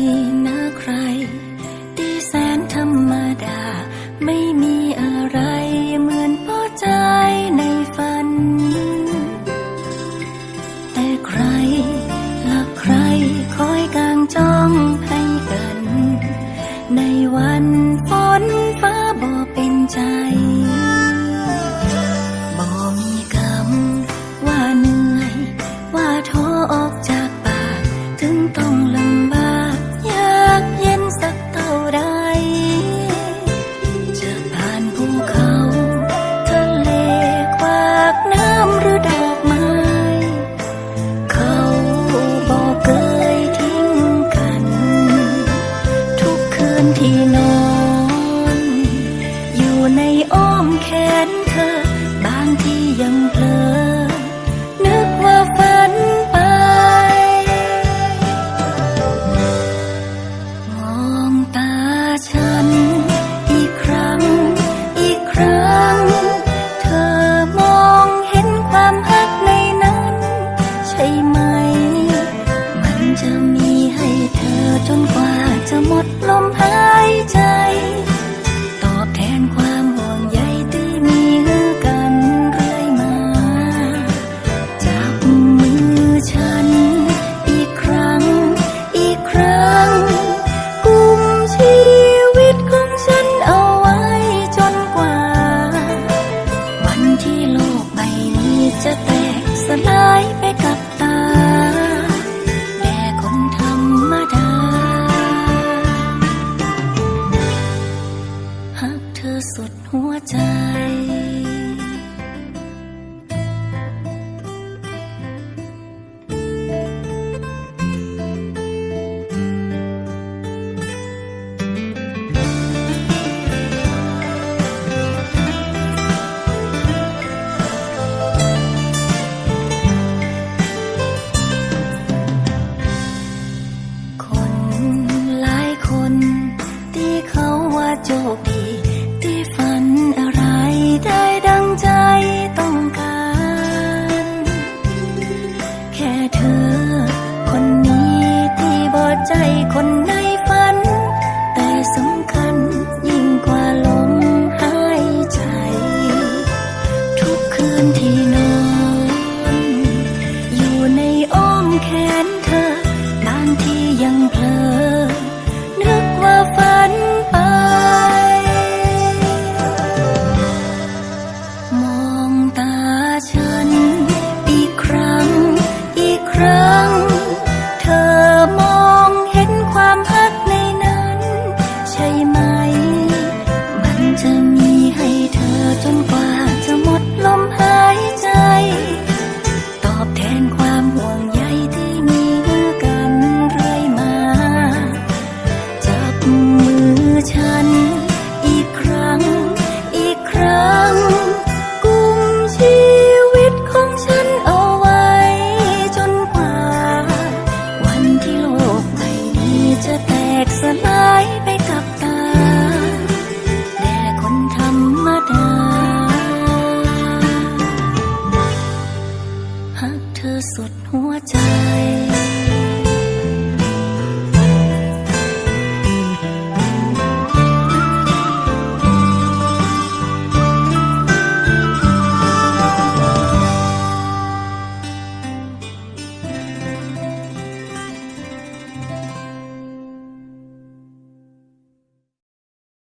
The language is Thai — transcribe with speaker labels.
Speaker 1: ีนะใคร ตีแสนธรรมดา ไม่มีอะไรเหมือนพ่อใจในฝัน แต่ใครหลักใครคอยกางจ้องให้กัน ในวันฝนฟ้าบ่เป็นใจ อ้อมแขนเธอ บางที่ยังเผลอ นึกว่าฝันไป มองตาฉัน อีกครั้ง อีกครั้ง เธอมองเห็นความฮักในนั้น ใช่ไหม มันจะมีให้เธอจนกว่าจะหมดลมหายใจ ธอสุดหัวใจ สุดหัวใจ